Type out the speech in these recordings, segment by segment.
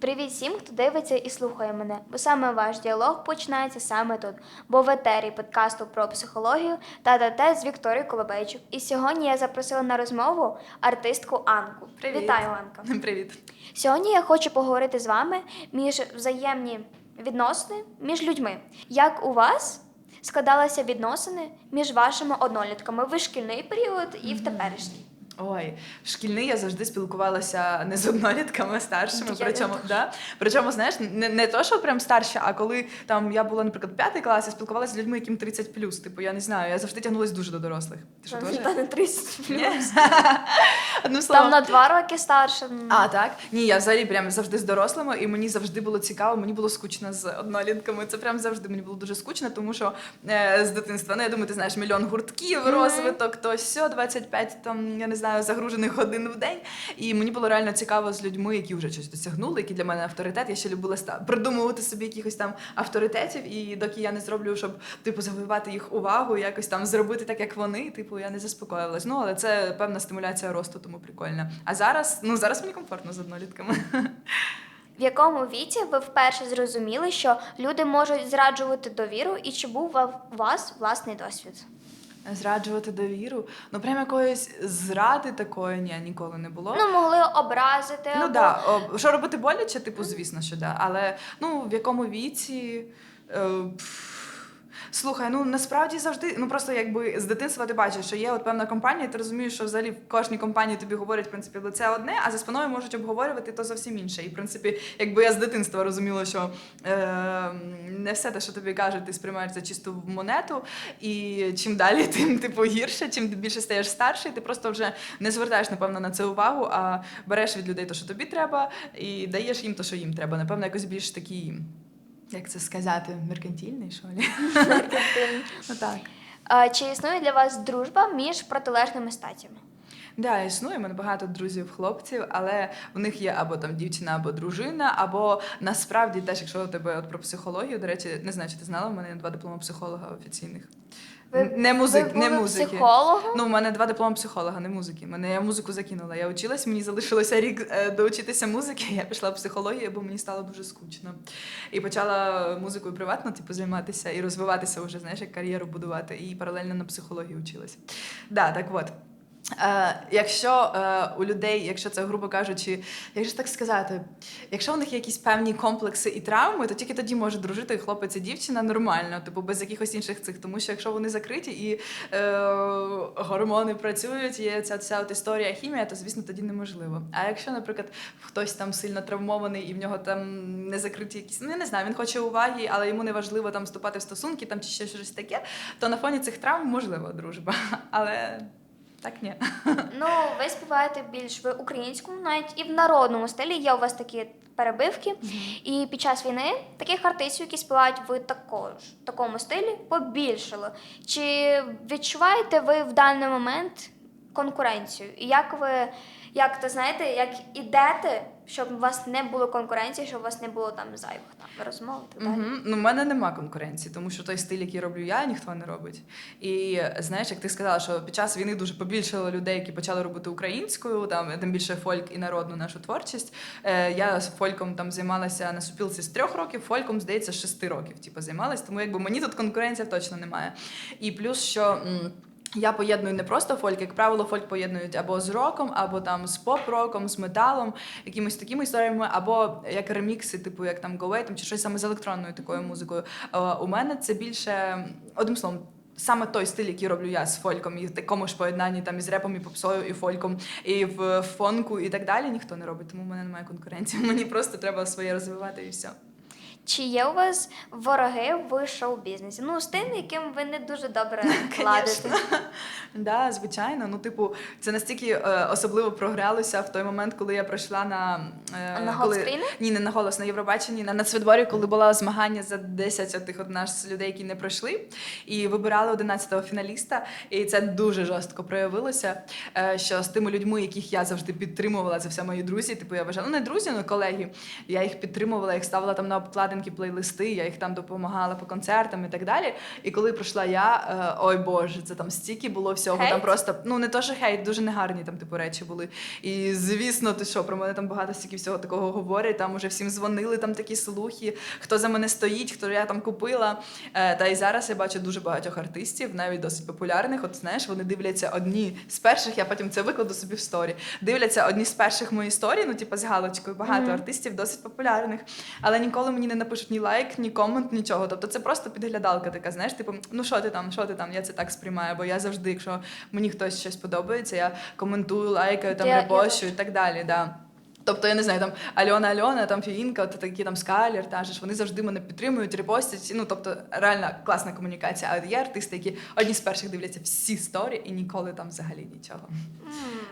Привіт всім, хто дивиться і слухає мене, бо саме ваш діалог починається саме тут, бо в етері подкасту про психологію та ДТ з Вікторією Колобейчук. І сьогодні я запросила на розмову артистку Анку. Привіт. Вітаю, Анка. Привіт. Сьогодні я хочу поговорити з вами між взаємні відносини між людьми. Як у вас складалися відносини між вашими однолітками в шкільний період і в теперішній? Ой, в шкільний я завжди спілкувалася не з однолітками, а старшими. Я Причому, да? причому, знаєш, не, не то, що прям старші, а коли там я була, наприклад, п'ятий клас, я спілкувалася з людьми, яким 30 Типу, я не знаю, я завжди тягнулася дуже до дорослих. Ти що теж? Та не 30 плюс. Одним Там на два роки старше. А, так? Ні, я взагалі прям завжди з дорослими, і мені завжди було цікаво, мені було скучно з однолітками. Це прям завжди мені було дуже скучно, тому що е, з дитинства, ну я думаю, ти знаєш, мільйон гуртків, розвиток, то все, 25 там, я не знаю, загружених годин в день. І мені було реально цікаво з людьми, які вже щось досягнули, які для мене авторитет. Я ще любила придумувати собі якихось там авторитетів, і доки я не зроблю, щоб типу завоювати їх увагу, якось там зробити так, як вони, типу, я не заспокоювалась. Ну, але це певна стимуляція росту, тому прикольно. А зараз, ну зараз мені комфортно з однолітками. В якому віці ви вперше зрозуміли, що люди можуть зраджувати довіру, і чи був у вас власний досвід? Зраджувати довіру. Ну, прям якоїсь зради такої ні, ніколи не було. Ну, могли образити. Ну або... да, о, що робити боляче, типу, звісно, що да. Але ну в якому віці. Е, Слухай, ну насправді завжди, ну просто якби з дитинства ти бачиш, що є от певна компанія, ти розумієш, що взагалі в кожній компанії тобі говорять, в принципі, лице одне, а за спиною можуть обговорювати то зовсім інше. І в принципі, якби я з дитинства розуміла, що е, не все те, що тобі кажуть, ти сприймаєш за чисту монету, і чим далі, тим типу гірше, чим ти більше стаєш старший, ти просто вже не звертаєш, напевно, на це увагу, а береш від людей те, що тобі треба, і даєш їм те, що їм треба. Напевно, якось більш такий, як це сказати, меркантільний що ли? Меркантильний. Отак. А, Чи існує для вас дружба між протилежними статтями? Да, існує у мене багато друзів хлопців, але в них є або там дівчина, або дружина, або насправді теж, якщо у тебе от про психологію, до речі, не знаю, чи ти знала, у мене є два дипломи психолога офіційних. Ви- не музик, ви були не музики. психологом? Ну, у мене два дипломи психолога, не музики. Мене я музику закинула. Я училась, мені залишилося рік е, доучитися музики. Я пішла в психологію, бо мені стало дуже скучно. І почала музикою приватно, типу, займатися і розвиватися вже, знаєш, як кар'єру будувати. І паралельно на психології училась. Да, так от. Е, якщо е, у людей, якщо це грубо кажучи, як же так сказати, якщо у них є якісь певні комплекси і травми, то тільки тоді може дружити хлопець і дівчина нормально, типу без якихось інших цих. Тому що якщо вони закриті і е, гормони працюють, є ця вся от історія хімія, то звісно тоді неможливо. А якщо, наприклад, хтось там сильно травмований і в нього там не закриті якісь, ну я не знаю, він хоче уваги, але йому не важливо там вступати в стосунки там чи ще щось таке, то на фоні цих травм можлива дружба. Але так ні. Ну, ви співаєте більш в українському, навіть і в народному стилі. Є у вас такі перебивки. І під час війни таких артистів, які співають в також, такому стилі, побільшало. Чи відчуваєте ви в даний момент конкуренцію? І як ви, як то знаєте, як ідете, щоб у вас не було конкуренції, щоб у вас не було там зайвих там розмов так далі? Угу. Ну, в мене нема конкуренції, тому що той стиль, який роблю я, ніхто не робить. І знаєш, як ти сказала, що під час війни дуже побільшало людей, які почали робити українською, там тим більше фольк і народну нашу творчість. Е, я з фольком там займалася на супілці з трьох років, фольком, здається, з шести років. Типу, займалась, тому якби мені тут конкуренція точно немає. І плюс, що. Я поєдную не просто фольк, як правило, фольк поєднують або з роком, або там з поп-роком, з металом, якимись такими історіями, або як ремікси, типу як там Go там чи щось саме з електронною такою музикою. Е, У мене це більше одним словом. Саме той стиль, який роблю я з фольком, і в такому ж поєднанні там із репом, і попсою, і фольком, і в фонку, і так далі, ніхто не робить, тому в мене немає конкуренції. Мені просто треба своє розвивати і все. Чи є у вас вороги в шоу-бізнесі? Ну, з тим, яким ви не дуже добре ладите. Да, звичайно. Ну, типу, це настільки е, особливо програлося в той момент, коли я прийшла на е, на коли... «Голос країни»? Ні, не на голос на Євробаченні, на нацвідборі, коли було змагання за 10 тих от нас людей, які не пройшли, і вибирали 11-го фіналіста. І це дуже жорстко проявилося. е, Що з тими людьми, яких я завжди підтримувала, це все мої друзі. Типу, я вважала, ну не друзі, ну колеги. Я їх підтримувала, їх ставила там на обкладинки популярненькі плейлисти, я їх там допомагала по концертам і так далі. І коли прийшла я, е, ой Боже, це там стільки було всього. Хейт? Там просто ну не то, що хейт, дуже негарні там типу речі були. І звісно, ти що про мене там багато стільки всього такого говорять. Там уже всім дзвонили, там такі слухи, хто за мене стоїть, хто я там купила. Е, та й зараз я бачу дуже багатьох артистів, навіть досить популярних. От знаєш, вони дивляться одні з перших. Я потім це викладу собі в сторі. Дивляться одні з перших мої історії, ну типу з галочкою. Багато Мгм. артистів досить популярних, але ніколи мені не напишуть ні лайк, ні комент, нічого. Тобто це просто підглядалка така, знаєш, типу, ну що ти там, що ти там? Я це так сприймаю, бо я завжди, якщо мені хтось щось подобається, я коментую, лайкаю, там репощу і так далі. Да. Тобто, я не знаю, там Альона Альона, там Фіїнка, от такі там скалер, та ж вони завжди мене підтримують, репостять. Ну тобто, реально класна комунікація. А є артисти, які одні з перших дивляться всі сторі і ніколи там взагалі нічого.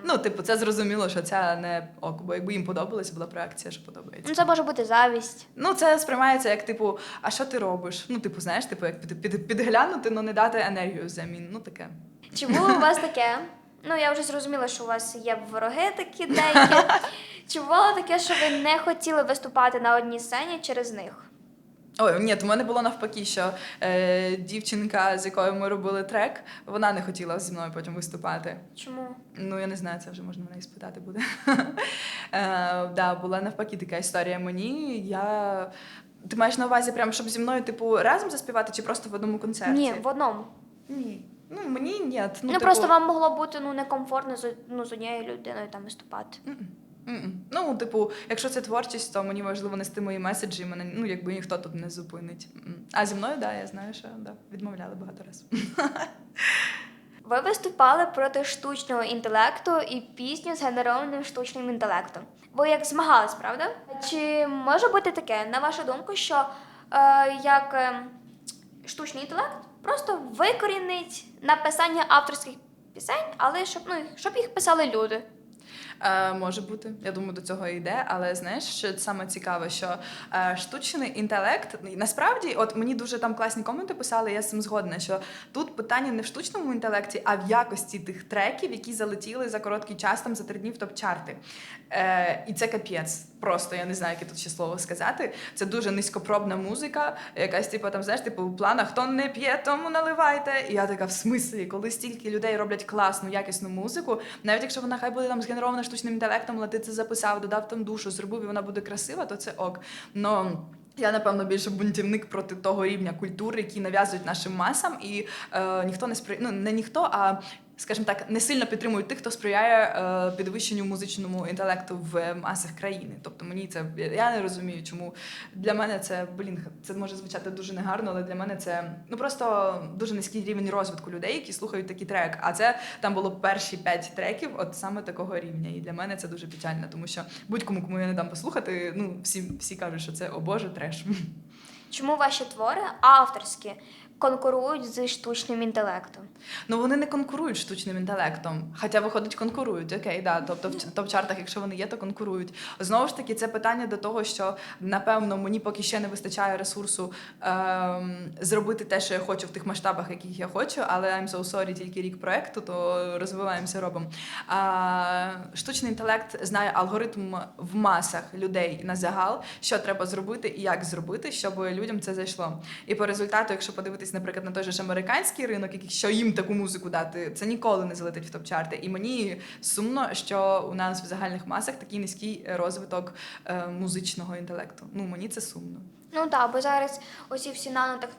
Ну, типу, це зрозуміло, що це не ок, бо якби їм подобалось, була б реакція, що подобається. Ну, це може бути завість. Ну, це сприймається як типу, а що ти робиш? Ну, типу, знаєш, типу, як під, під, підглянути, але не дати енергію взамін. Ну таке. Чи було у вас таке? Ну, я вже зрозуміла, що у вас є вороги такі деякі. Чи бувало таке, що ви не хотіли виступати на одній сцені через них? Ой, ні, в мене було навпаки, що е, дівчинка, з якою ми робили трек, вона не хотіла зі мною потім виступати. Чому? Ну, я не знаю, це вже можна в неї спитати буде. е, да, була навпаки така історія мені. Я... Ти маєш на увазі, прям, щоб зі мною, типу, разом заспівати чи просто в одному концерті? Ні, в одному. Ні. Ну, мені ні. Ну, Ну, типу, просто вам могло бути ну, некомфортно з, ну, з однією людиною там виступати. М-м. М-м. Ну, типу, якщо це творчість, то мені важливо нести мої меседжі, мене ну якби ніхто тут не зупинить. М. А зі мною, да, я знаю, що да, відмовляли багато разів. Ви виступали проти штучного інтелекту і пісню згенерованим штучним інтелектом. Ви як змагались, правда? Чи може бути таке, на вашу думку, що е, як е, штучний інтелект просто викорінить написання авторських пісень, але щоб, ну, щоб їх писали люди? Е, може бути, я думаю, до цього йде. Але знаєш, що саме цікаве, що е, штучний інтелект насправді, от мені дуже там класні коменти писали, я з цим згодна, що тут питання не в штучному інтелекті, а в якості тих треків, які залетіли за короткий час, там за три дні в топ-чарти. Е, і це капець. Просто я не знаю, яке тут ще слово сказати. Це дуже низькопробна музика, якась типу там, знаєш, типу плана хто не п'є, тому наливайте. І я така в смислі, коли стільки людей роблять класну, якісну музику, навіть якщо вона хай буде там згенерована штучним інтелектом, але це записав, додав там душу, зробив і вона буде красива, то це ок. Но я напевно більше бунтівник проти того рівня культури, який нав'язують нашим масам, і е, ніхто не сприй... ну, не ніхто, а скажімо так, не сильно підтримують тих, хто сприяє е, підвищенню музичному інтелекту в масах країни. Тобто мені це я не розумію, чому для мене це блін, це може звучати дуже негарно, але для мене це ну просто дуже низький рівень розвитку людей, які слухають такі трек. А це там було перші п'ять треків, от саме такого рівня. І для мене це дуже печально, тому що будь-кому, кому я не дам послухати, ну всі, всі кажуть, що це о Боже, треш. Чому ваші твори авторські конкурують з штучним інтелектом? Ну вони не конкурують штучним інтелектом. Хоча виходить, конкурують. Окей, да. Тобто в топ-чартах, якщо вони є, то конкурують. Знову ж таки, це питання до того, що напевно мені поки ще не вистачає ресурсу ем, зробити те, що я хочу в тих масштабах, яких я хочу, але I'm so sorry, тільки рік проекту, то розвиваємося, робимо. А, штучний інтелект знає алгоритм в масах людей на загал, що треба зробити і як зробити, щоб людям це зайшло. І по результату, якщо подивитись, наприклад, на той же американський ринок, який що їм таку музику дати, це ніколи не залетить в топ-чарти. І мені сумно, що у нас в загальних масах такий низький розвиток е, музичного інтелекту. Ну мені це сумно. Ну так, бо зараз оці всі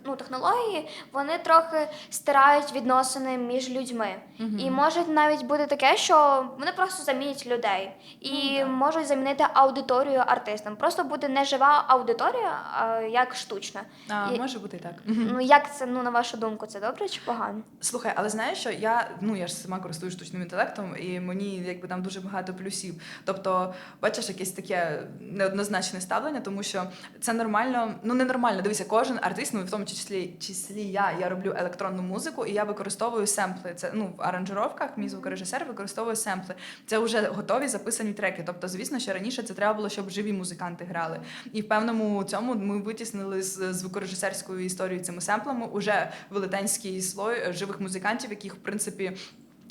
нанотехнології вони трохи стирають відносини між людьми. І може навіть бути таке, що вони просто замінять людей і можуть замінити аудиторію артистам. Просто буде не жива аудиторія, а як штучна. А, І- може бути і так. Ну як це ну на вашу думку, це добре чи погано? Слухай, але знаєш, що я ну я ж сама користуюсь штучним інтелектом, і мені якби там дуже багато плюсів. Тобто, бачиш, якесь таке неоднозначне ставлення, тому що це нормально. Ну не нормально. Дивися, кожен артист, ну в тому числі числі я, я роблю електронну музику, і я використовую семпли. Це ну в аранжировках, мій звукорежисер використовує семпли. Це вже готові записані треки. Тобто, звісно, що раніше це треба було, щоб живі музиканти грали. І в певному цьому ми витіснили з звукорежисерською історією цими семплами уже велетенський слой живих музикантів, яких в принципі.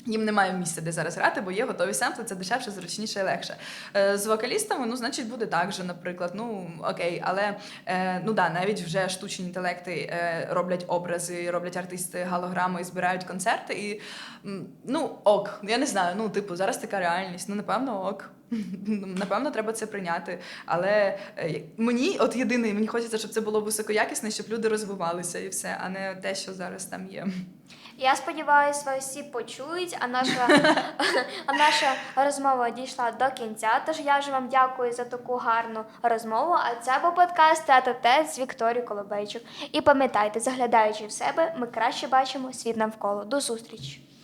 Їм немає місця, де зараз грати, бо є готові семпли, це дешевше, зручніше і легше. Е, з вокалістами, ну, значить, буде так же, наприклад. Ну окей, але е, ну да, навіть вже штучні інтелекти е, роблять образи, роблять артисти голограми і збирають концерти. І ну ок, я не знаю. Ну, типу, зараз така реальність. Ну, напевно, ок. Напевно, треба це прийняти. Але мені, от єдине, мені хочеться, щоб це було високоякісне, щоб люди розвивалися і все, а не те, що зараз там є. Я сподіваюся, вас всі почують, а наша, а наша розмова дійшла до кінця. Тож я ж вам дякую за таку гарну розмову. А це був подкаст Тета Тет з Вікторією Колобейчук. І пам'ятайте, заглядаючи в себе, ми краще бачимо світ навколо. До зустрічі!